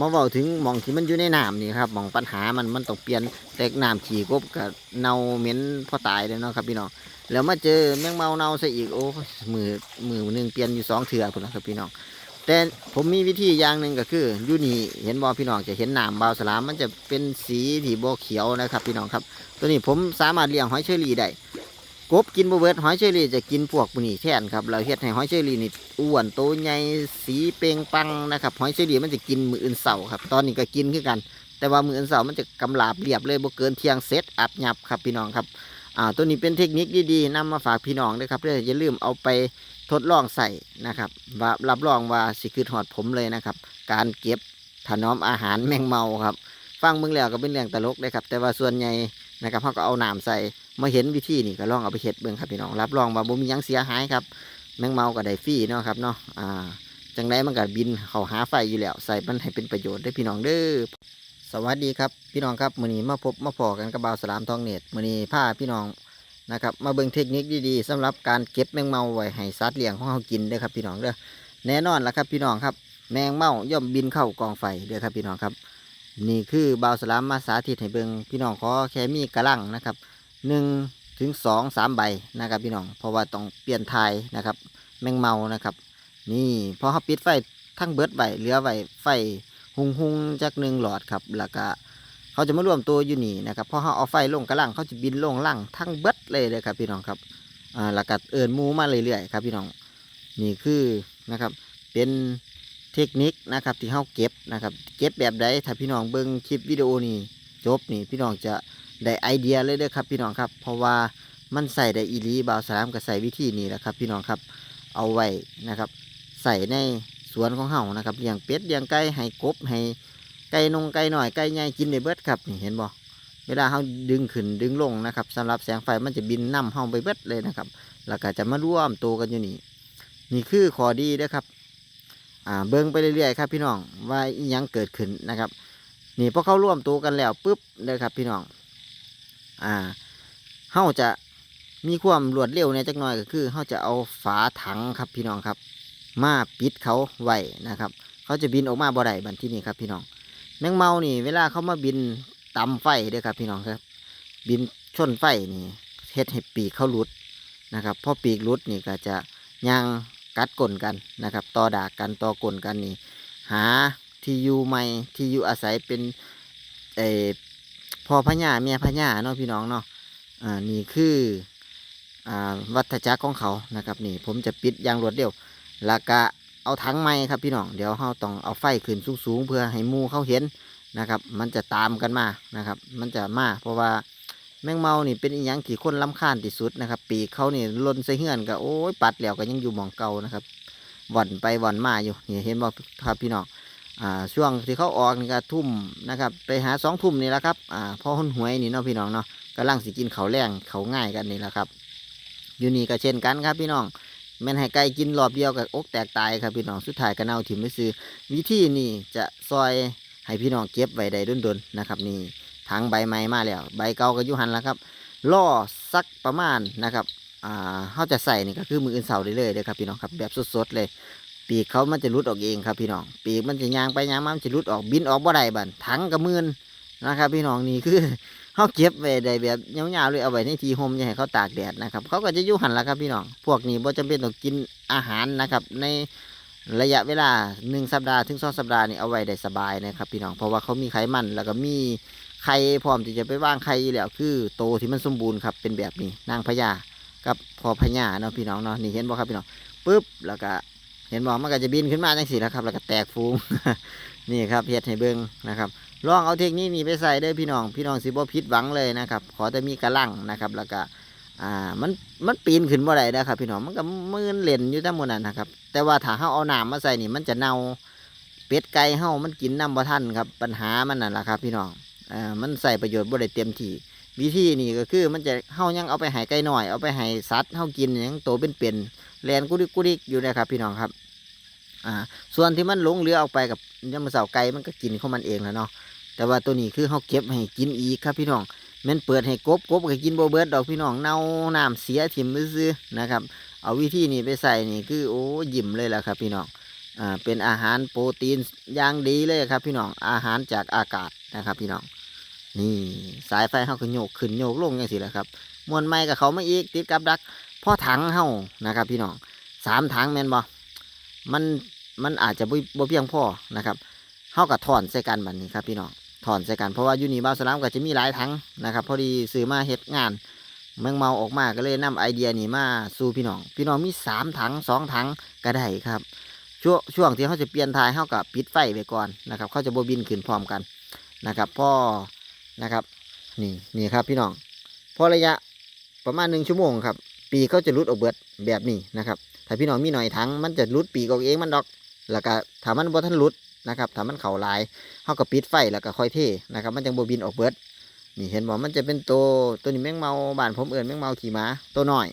มาเว้าถึงมองที่มันอยู่ในน้ำนี่ครับมองปัญหามันมันต้องเปลี่ยนแตกน้ำขี่กบกับเน่าเหม็นพอตายเลยเนาะครับพี่น้องแล้วมาเจอแมงเมาเน่าซะอีกโอ้มือมือหนึ่งเปลี่ยนอยู่สองเถื่อพุ่นนะครับพี่น้องแต่ผมมีวิธีอย่างหนึ่งก็คืออยู่นี่เห็นบ่พี่น้องจะเห็นน้ำบาวสลามมันจะเป็นสีที่บ่เขียวนะครับ พี่น้องครับ ตัวนี้ผมสามารถเลี้ยงหอยเชอรี่ได้ กบกินบเบิดหอยเชอรี่จะกินพวกนี้แทนครับเราเฮ็ดให้หอยเชอรี่นี่อ้วนโตใหญ่สีเปล่งปังนะครับหอยเชอรี่มันจะกินมืออื่นเสาร์ครับ ตอนนี้ก็กินคือกัน แต่ว่ามืออื่นเสาร์มันจะกำลาบเรียบเลยบ่เกินเที่ยงเซตอับหยับครับพี่น้องครับอ่าตัวนี้เป็นเทคนิคดีๆนำมาฝากพี่น้องด้วยครับเพื่ออย่าลืมเอาไปทดลองใส่นะครับว่ารับรองว่าสิคือหอดผมเลยนะครับ การเก็บถนอมอาหารแมงเมาครับ ฟังมึงแล้วก็เป็นเรื่องตลกเลยครับ แต่ว่าส่วนใหญ่นะครับเขาก็เอาน้ำใส่ มาเห็นวิธีนี่ก็ลองเอาไปเฮ็ดเบิ่งครับพี่น้องรับรองว่าบ่มียังเสียหายครับ แมงเมาก็ได้ฟรีเนาะครับเนาะอ่าจังไดมันก็บินเข้าหาไฟอยู่แล้ว ใส่มันให้เป็นประโยชน์ได้พี่น้องเด้อสวัสดีครับพี่น้องครับมื้อนี้มาพบมาพอกันกับบ่าวสลามทองเน็ตมื้อนี้พาพี่น้องนะครับมาเบิ่งเทคนิคดีๆสำหรับการเก็บแมงเมาไว้ให้สัตว์เลี้ยงของเฮากินเด้อครับพี่น้องเด้อแน่นอนละครับพี่น้องครับ แมงเมาย่อมบินเข้ากองไฟเด้อครับพี่น้องครับ นี่คือบ่าวสลามมาสาธิตให้เบิ่งพี่น้องขอแค่มีกระลังนะครับ หนึ่งถึงสองสามใบนะครับพี่น้อง เพราะว่าต้องเปลี่ยนทายนะครับ แมงเมานะครับ นี่พอเขาปิดไฟทั้งเบิดใบเหลือไว้ไฟหุงหุงๆจากหนึ่งหลอดครับแล้วก็เขาจะมารวมตัวอยู่นี่นะครับพอเขาเอาไฟลงกระลังเขาจะบินลงล่างทั้งเบิดเลยเลยครับพี่น้องครับอ่าแล้วก็เอินมูมาเรื่อยๆครับพี่น้องนี่คือนะครับเป็นเทคนิคนะครับที่เขาเก็บนะครับ เก็บแบบใดถ้าพี่น้องเบิ่งคลิปวิดีโอนี้จบนี่พี่น้องจะ ได้ไอเดียเลยเด้อครับพี่น้องครับ เพราะว่ามันใส่ได้อีลีบาวสลามก็ใส่วิธีนี้แหละครับ พี่น้องครับ เอาไว้นะครับ ใส่ในสวนของเฮานะครับเลี้ยงเป็ดเลี้ยงไก่ให้กบให้ไก่นงไก่หน่อยไก่ใหญ่กินได้เบิดครับนี่เห็นบ่เวลาเฮาดึงขึ้นดึงลงนะครับสำหรับแสงไฟมันจะบินนำเฮาไปเบิดเลยนะครับ แล้วก็จะมาร่วมตัวกันอยู่นี่นี่คือข้อดีเด้อครับอ่าเบิ่งไปเรื่อยๆครับพี่น้องว่ายังเกิดขึ้นนะครับ นี่พอเขาร่วมตัวกันแล้วปุ๊บเด้อครับพี่น้อง อ่าเฮาจะมีความรวดเร็วเนี่ยจักหน่อยก็คือเฮาจะเอาฝาถังครับพี่น้องครับ มาปิดเขาไว้นะครับ เขาจะบินออกมาบ่ได้บันที่นี่ครับพี่น้องแมงเมานี่ เวลาเขามาบินตำไฟเด้อครับพี่น้องครับ บินชนไฟนี่เฮ็ดให้ปีกเขาหลุดนะครับพอปีกหลุดนี่ก็จะย่างกัดกลนกันนะครับต่อดากกันต่อกลนกันนี่ หาที่อยู่ใหม่ที่อยู่อาศัยเป็นเออ พอพญาเมียพญาเนาะพี่น้องเนาะอ่านี่คืออ่าวัฏจักรของเขานะครับนี่ผมจะปิดอย่างรวดเร็วแล้วก็เอาถังไม้ครับพี่น้องเดี๋ยวเราต้องเอาไฟขึ้นสูงๆเพื่อให้มูเขาเห็นนะครับ มันจะตามกันมานะครับ มันจะมาเพราะว่าแมงเมานี่เป็นอีหยังที่คนล้ำคาญที่สุดนะครับ ปีกเขานี่ล่นใส่เหือนก็โอ้ยปัดแล้วก็ยังอยู่หมองเก่านะครับว่อนไปว่อนมาอยู่นี่เห็นบ่ครับพี่น้อง ช่วงที่เขาออกนี่ก็ทุ่มนะครับ ไปหาสองทุ่มนี่แหละครับอ่าพอหุ่นหวยนี่เนาะพี่น้องเนาะกำลังสิกินเขาแรงเขาง่ายกันนี่แหละครับ อยู่นี่ก็เช่นกันครับพี่น้องแม่นให้ไก่กินรอบเดียวกับอกแตกตายครับพี่น้องสุดท้ายก็เน่าถิ่มไปซื้อวิธีนี่จะซอยให้พี่น้องเก็บไว้ได้ดนๆนะครับ นี่ถังใบไม้มาแล้ว ใบเก่าก็ยุหันแล้วครับล่อสักประมาณนะครับอ่าเขาจะใส่นี่ก็คือมืออื่นเสาได้เลยเลยครับพี่น้องครับแบบสดๆเลย ปีกเขามันจะรุดออกเองครับพี่น้อง ปีกมันจะยางไปยางมามันจะรุดออกบินออกบ่ได้บันถังกับมือนนะครับ พี่น้องนี่คือเขาเก็บไว้ได้แบบยาๆเลยเอาไว้ในที่ห่มอย่าให้เขาตากแดดนะครับ เขาก็จะยู่หันละครับพี่น้อง พวกนี้บ่จำเป็นต้องกินอาหารนะครับ ในระยะเวลาหนึ่งสัปดาห์ถึงสองสัปดาห์นี่เอาไว้ได้สบายนะครับ พี่น้องเพราะว่าเขามีไขมันแล้วก็มีไข่พร้อมที่จะไปว่างไข่แล้วคือโตที่มันสมบูรณ์ครับเป็นแบบนี้นางพญากับพอพญาเนาะพี่น้องเนาะนี่เห็นบ่ครับพี่น้องปุ๊บแล้วก็ เห็นบอกมันก็จะบินขึ้นมาจังสิแล้วครับ แล้วก็แตกฟูงนี่ครับเฮ็ดให้เบิ่งนะครับลองเอาเทคนิคนี้ไปใส่เด้อพี่น้อง พี่น้องสิบ่ผิดหวังเลยนะครับ ขอแต่มีกระลังนะครับ แล้วก็อ่ามันมันปีนขึ้นบ่ได้นะครับ พี่น้องมันก็มืนเล่นอยู่ทั้งหมดนั้นนะครับ แต่ว่าถ้าเฮาเอาน้ำมาใส่นี่ มันจะเน่าเป็ดไก่เฮามันกินน้ำบ่ทันครับ ปัญหามันนั่นแหละครับ พี่น้องอ่ามันใส่ประโยชน์บ่ได้เต็มที่ วิธีนี่ก็คือมันจะเฮายังเอาไปให้ไก่น้อย เอาไปให้สัตว์เฮากินยังโตเป็นๆแลนกุดิกกุดิกอยู่นะครับ พี่น้องครับ อ่า ส่วนที่มันหลงเหลือออกไปกับยำมะเสาไก่มันก็กินของมันเองแล้วเนาะแต่ว่าตัวนี้คือเขาเก็บให้กินอีกครับพี่น้องแมันเปิดให้กบกบก็กินโบเบิร์ดดอกพี่น้องเน่าน้ำเสียถิ่มซื้อนะครับ เอาวิธีนี้ไปใส่นี่คือโอ้ยิ้มเลยแหละครับ พี่น้องอ่าเป็นอาหารโปรตีนอย่างดีเลยครับ พี่น้องอาหารจากอากาศนะครับ พี่น้อง นี่สายไฟเฮาก็โยกขึ้นโยกลงอย่างสิแหละครับมวนไม้กับเขาไมาอีกติดกับดักพ่อถังเฮานะครับ พี่น้องสามถังแม่นบ่มันมันอาจจะบ่บ่เพียงพ่อนะครับเฮากับถอนใส่กันแบัดนี้ครับพี่น้องถอนใส่กันเพราะว่ายูนีบ้าสลามก็จะมีหลายถังนะครับพอดีซื้อมาเฮ็ดงานแมงเมาออกมาก็เลยนำไอเดียนี้มาสู่พี่น้อง พี่น้องมีสามถังสองถังก็ได้ครับ ช่วงช่วงที่เขาจะเปลี่ยนทายเขากับปิดไฟไปก่อนนะครับ เขาจะโบบินขึ้นพร้อมกันนะครับพ่อ นะครับนี่นี่ครับพี่น้องพอระยะประมาณหนึ่งชั่วโมงครับ ปีกเขาจะรุดออกเบิดแบบนี้นะครับถ้าพี่น้องมีหน่อยถังมันจะรุดปีกออกเองมันดอก แล้วก็ถ้ามันบ่ทันรุดนะครับถ้ามันเข่าลายเขาก็ปิดไฟแล้วก็ค่อยเทนะครับ มันจังโบบินออกเบิดนี่เห็นบอกมันจะเป็นตัวตัวนี้แมงเมาบ้านผมเอื่นแมงเมาขี่ม้าตัวน้อย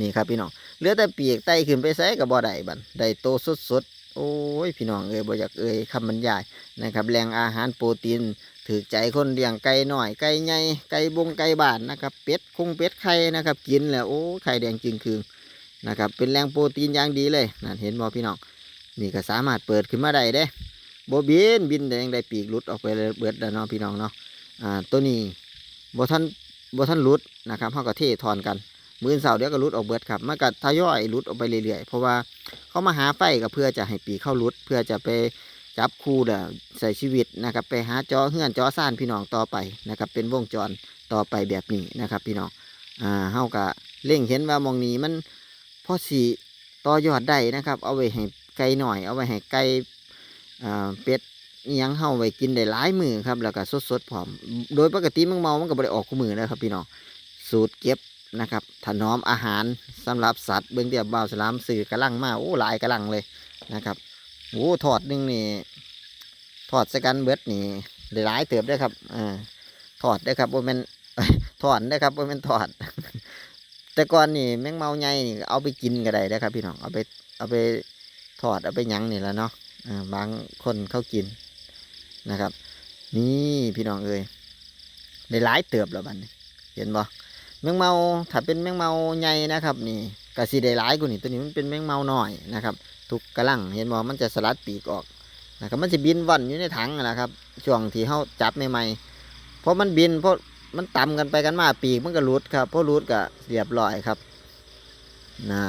นี่ครับพี่น้องเหลือแต่ปีกไตขึ้นไปใส่กับบ่อได้บันไดโตสดๆโอ้ยพี่น้องเอ้ยบ่อยากเอ้ยคำบรรยายนะครับแหล่งอาหารโปรตีน ถือใจคนเลี้ยงไก่น้อยไก่ใหญ่ไก่บงไก่บ้านนะครับ เป็ดคงเป็ดไข่นะครับ กินแล้วโอ้ไข่แดงจริงคืงนะครับเป็นแหล่งโปรตีนอย่างดีเลยนั่นเห็นบ่พี่น้องนี่ก็สามารถเปิดขึ้นมาได้เด้บ่บินบินแต่ยังได้ปีกหลุดออกไปเบิดแล้วเนาะพี่น้องเนาะอ่าตัวนี้บ่ท่านบ่ท่านรุดนะครับเขาก็เทถอนกันมือเสาเดี๋ยวก็รุดออกเบิดครับมันก็ทยอยรุดออกไปเรื่อยๆ เพราะว่าเขามาหาไฟก็เพื่อจะให้ปีเข้ารุด เพื่อจะไป จับคู่เด้อใส่ชีวิตนะครับ ไปหาจอเฮือนจอซ่านพี่น้องต่อไปนะครับ เป็นวงจรต่อไปแบบนี้นะครับ พี่น้องอ่าเฮาก็เล่งเห็นว่ามองนี้มันพอสีต่อยอดได้นะครับ เอาไว้ให้ไก่หน่อย เอาไว้ให้ไก่อ่าเป็ดยังเฮาไว้กินได้หลายมือครับ แล้วก็สดๆพร้อม โดยปกติมังเมามันก็บ่ได้ออกคู่มือนะครับ พี่น้องสูตรเก็บนะครับถนอมอาหารสำหรับสัตว์เบื้องเดียบบ่าวสลามสื่อกระลังมาโอ้หลายกระลังเลยนะครับ โอ้ถอดหนึ่งนี่ถอดสกันเบิดนี่ได้หลายเติบได้ครับอ่าถอดได้ครับว่ามันถอนได้ครับว่ามันถอด แต่ก่อนนี่แมงเมาใหญ่นี่เอาไปกินก็ได้นะครับพี่น้องเอาไปเอาไปถอดเอาไปยั้งนี่แล้วเนาะบางคนเขากินนะครับ นี่พี่น้องเอ้ยได้หลายเติบแล้วบัดนี้เห็นบ่แมงเมาถ้าเป็นแมงเมาใหญ่นะครับ นี่กะสีได้หลายกว่านี่ตัวนี้มันเป็นแมงเมาหน้อยนะครับ ทุกกระลังเห็นบ่มันจะสลัดปีกออกนะครับมันจะบินว่อนอยู่ในถังนะครับช่วงที่เฮาจับใหม่ๆเพราะมันบินเพราะมันต่ำกันไปกันมาปีกมันก็หลุดครับเพราะหลุดก็เรียบร้อยครับน่า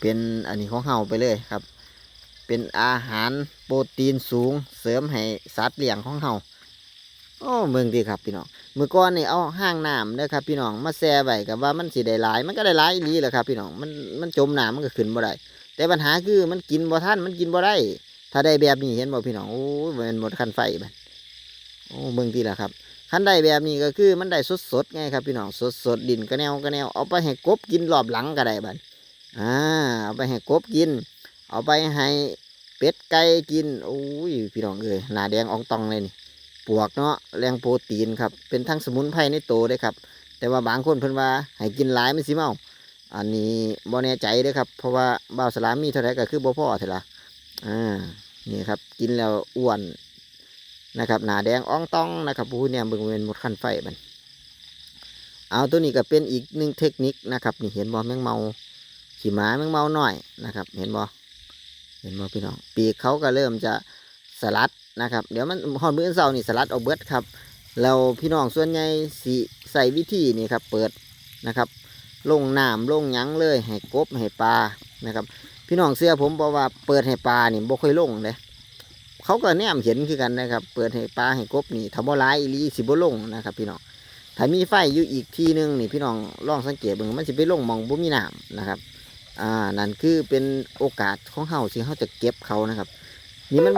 เป็นอันนี้ของเฮาไปเลยครับ เป็นอาหารโปรตีนสูงเสริมให้สัตว์เลี้ยงของเฮาโอ้เมืองดีครับพี่น้องเมื่อก่อนนี่เอาห้างน้ำเด้อครับ พี่น้องมาแช่ไว้กับว่ามันสิได้หลาย มันก็ได้หลายอีหลีแหละครับ พี่น้องมันมันจมน้ำมันก็ขึ้นบ่ได้ แต่ปัญหาคือมันกินบ่ทันมันกินบ่ได้ ถ้าได้แบบนี้เห็นบ่พี่น้องโอ้ยมันหมดคันไฟบัดโอ้เมืองดีละครับคันได้แบบนี้ก็คือมันได้สดสดๆไงครับพี่น้องสดสดๆดินกระแนวกระแนวเอาไปให้กบกินรอบหลังก็ได้บัดอ่าเอาไปให้กบกิน เอาไปให้เป็ดไก่กินโอ้ยพี่น้องเอ้ยหน้าแดงอองตองเลยนี่ปวกเนาะแรงโปรตีนครับเป็นทั้งสมุนไพรในโตวเด้ครับ แต่ว่าบางคนเพิ่นว่าให้กินหลายมันสิเมา อันนี้บ่แน่ใจเด้อครับ เพราะว่าบ่าวสลามมีเท่าไหร่ก็คือบ่พ่อเท่าละอ่านี่ครับ กินแล้วอ้วนนะครับหนาแดงอ่องต้องนะครับผู้เนี่ยเบิ่งเป็นหมดคันไฟมันเอาตัวนี้ก็เป็นอีกหนึ่งเทคนิคนะครับนี่เห็นบ่แมงเมาขี่ม้าแมงเมาหน่อยนะครับ เห็นบ่เห็นบ่พี่น้องปีกเขาก็เริ่มจะสลัดนะครับ เดี๋ยวมันหอนมืออนเสานี่สลัดเอาเบิดครับแล้วพี่น้องส่วนใหญ่สิใส่วิธีนี่ครับ เปิดนะครับ ลงน้ำลงหยังเลย ให้กบให้ปลานะครับ พี่น้องเสื้อผมบอกว่าเปิดให้ปลานี่บ่ค่อยลงเลยเขาก็แนมเห็นคือกันนะครับ เปิดให้ปลาให้กบนี่ถ้าบ่ร้ายอีลีสิบ่ลงนะครับ พี่น้องถ้ามีไฟอยู่อีกทีหนึงนี่พี่น้องลองสังเกตเบิ่งมันสิไปลงมองบ่มีน้ำนะครับอ่านั่นคือเป็นโอกาสของเฮาที่เฮาจะเก็บเขานะครับ นี่มัน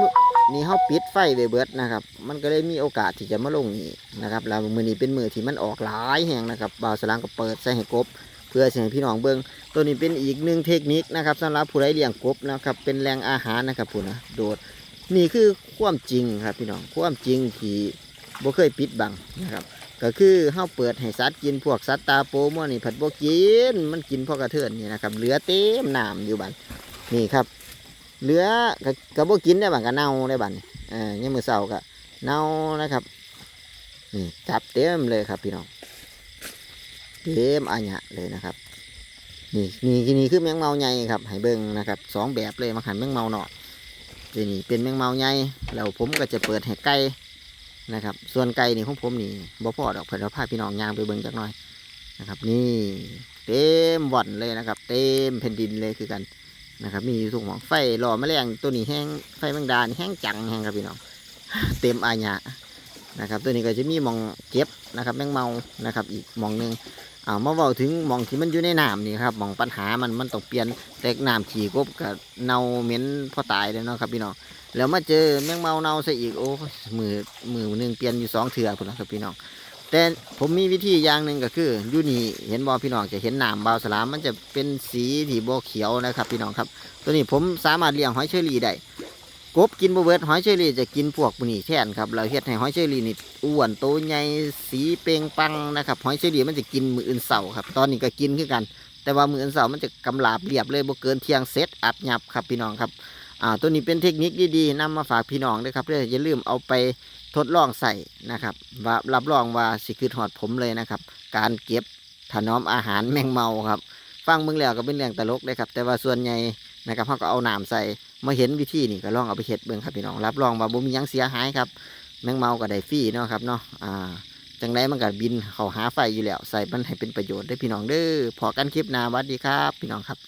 นี่เฮาปิดไฟไว้เบิดนะครับ มันก็เลยมีโอกาสที่จะมาลงนี่นะครับแล้วมือนี้เป็นมือที่มันออกหลายแห่งนะครับบ่าวสลางก็เปิดใส่ให้กบ พื่อสิให้พี่น้องเบิ่งตัวนี้เป็นอีกหนึ่งเทคนิคนะครับสำหรับผู้ใดเลี้ยงกบนะครับเป็นแหล่งอาหารนะครับผู้นะโดดนี่คือความจริงครับพี่น้องความจริงที่บ่เคยปิดบังนะครับก็คือเฮาเปิดให้สัตว์กินพวกสัตว์ตาโปมั่วนี่ผัดบ่กินมันกินพวกกระเทือนนี่นะครับเหลือเต็มน้ำอยู่บัดนี่ครับเหลือก็ก็บ่กินได้บัดก็เน่าได้บัดนี่เอ่ยมือเช้าก็เน่านะครับนี่จับเต็มเลยครับพี่น้อง เต็มอัญะเลยนะครับนี่นี่ที่นี่คือแมงเมาใหญ่ครับให้เบิ่งนะครับสองแบบเลยมาหันแมงเมาหน่อยนี่นี่เป็นแมงเมาใหญ่แล้วผมก็จะเปิดให้ไก่นะครับ ส่วนไก่นี่ของผมนี่บ่พอดอกเพิ่นเอาพาพี่น้องย่างไปเบิ่งจักหน่อยนะครับ นี่เต็มบ่อนเลยนะครับ เต็มแผ่นดินเลยคือกันนะครับ มีอยู่ทุกหมองไฟหล่อแมลงตัวนี้แห้งไฟแมงดานแห้งจังแห้งครับพี่น้องเต็มอาญานะครับ ตัวนี้ก็จะมีมองเก็บนะครับ แมงเมานะครับ อีกมองหนึ่ง เอามาเว้าถึงหมองที่มันอยู่ในน้ำนี่ครับหมองปัญหามันมันต้องเปลี่ยนแต่น้ำขี่กบกับเน่าเหม็นพอตายเลยเนาะครับพี่น้องแล้วมาเจอแมงเมาเน่าซะอีกโอ้มือมือหนึ่งเปลี่ยนอยู่สองเถื่อพุ่นะครับพี่น้อง แต่ผมมีวิธีอย่างหนึ่งก็คืออยู่นี่เห็นบอพี่น้องจะเห็นน้ำบาวสลามมันจะเป็นสีที่โบเขียวนะครับ พี่น้องครับ ตัวนี้ผมสามารถเลี้ยงหอยเชอรี่ได้ กบกินบเบิดหอยเชอรี่จะกินพวกนี้แทนครับเราเฮ็ดให้หอยเชอรี่นี่อ้วนโตใหญ่สีเปล่งปังนะครับหอยเชอรี่มันจะกินมืออื่นเสาครับตอนนี้ก็กินคือกัน แต่ว่ามืออื่นเสามันจะกำลาบเรียบเลยบ่เกินเที่ยงเซตอับยับครับพี่น้องครับอ่าตัวนี้เป็นเทคนิคดีๆนำมาฝากพี่น้องด้วยครับเด้ออย่าลืมเอาไปทดลองใส่นะครับว่ารับรองว่าสิคือถอดผมเลยนะครับ การเก็บถนอมอาหารแมงเมาครับ ฟังเบิ่งแล้วก็เป็นเรื่องตลกเลยครับ แต่ว่าส่วนใหญ่นะครับเขาก็เอาน้ำใส่ มาเห็นวิธีนี่ก็ลองเอาไปเห็ดเบิ่งครับพี่น้องรับรองว่าบ่มียังเสียหายครับ แมงเมาก็ได้ฟรีเนาะครับเนาะอ่าจังไรมันก็บินเข้าหาไฟอยู่แล้ว ใส่มันให้เป็นประโยชน์ได้พี่น้องเด้อพอกันคลิปหน้าวัดดีครับ พี่น้องครับ